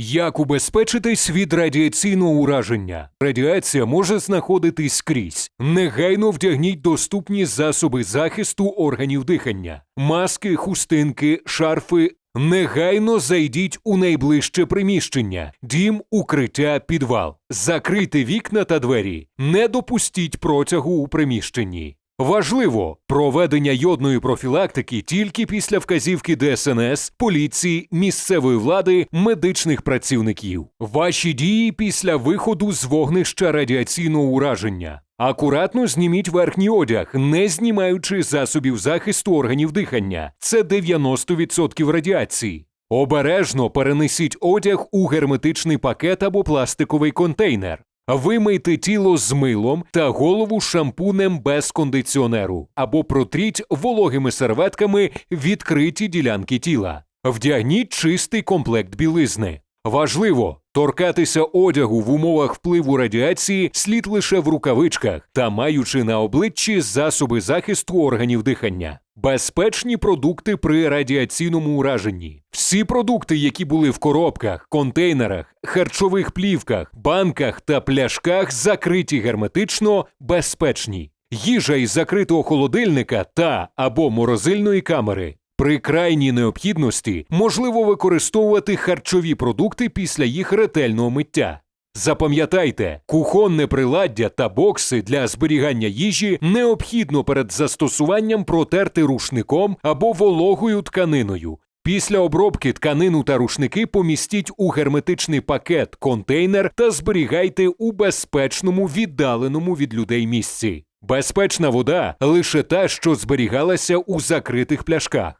Як убезпечитись від радіаційного ураження? Радіація може знаходитись скрізь. Негайно вдягніть доступні засоби захисту органів дихання, маски, хустинки, шарфи. Негайно зайдіть у найближче приміщення, дім, укриття, підвал. Закрийте вікна та двері. Не допустіть протягу у приміщенні. Важливо проведення йодної профілактики тільки після вказівки ДСНС, поліції, місцевої влади, медичних працівників. Ваші дії після виходу з вогнища радіаційного ураження. Акуратно зніміть верхній одяг, не знімаючи засобів захисту органів дихання. Це 90% радіації. Обережно перенесіть одяг у герметичний пакет або пластиковий контейнер. Вимийте тіло з милом та голову шампунем без кондиціонеру або протріть вологими серветками відкриті ділянки тіла. Вдягніть чистий комплект білизни. Важливо торкатися одягу в умовах впливу радіації слід лише в рукавичках та маючи на обличчі засоби захисту органів дихання. Безпечні продукти при радіаційному ураженні. Всі продукти, які були в коробках, контейнерах, харчових плівках, банках та пляшках, закриті герметично, безпечні. Їжа із закритого холодильника та або морозильної камери. При крайній необхідності можливо використовувати харчові продукти після їх ретельного миття. Запам'ятайте, кухонне приладдя та бокси для зберігання їжі необхідно перед застосуванням протерти рушником або вологою тканиною. Після обробки тканину та рушники помістіть у герметичний пакет, контейнер та зберігайте у безпечному віддаленому від людей місці. Безпечна вода лише та, що зберігалася у закритих пляшках.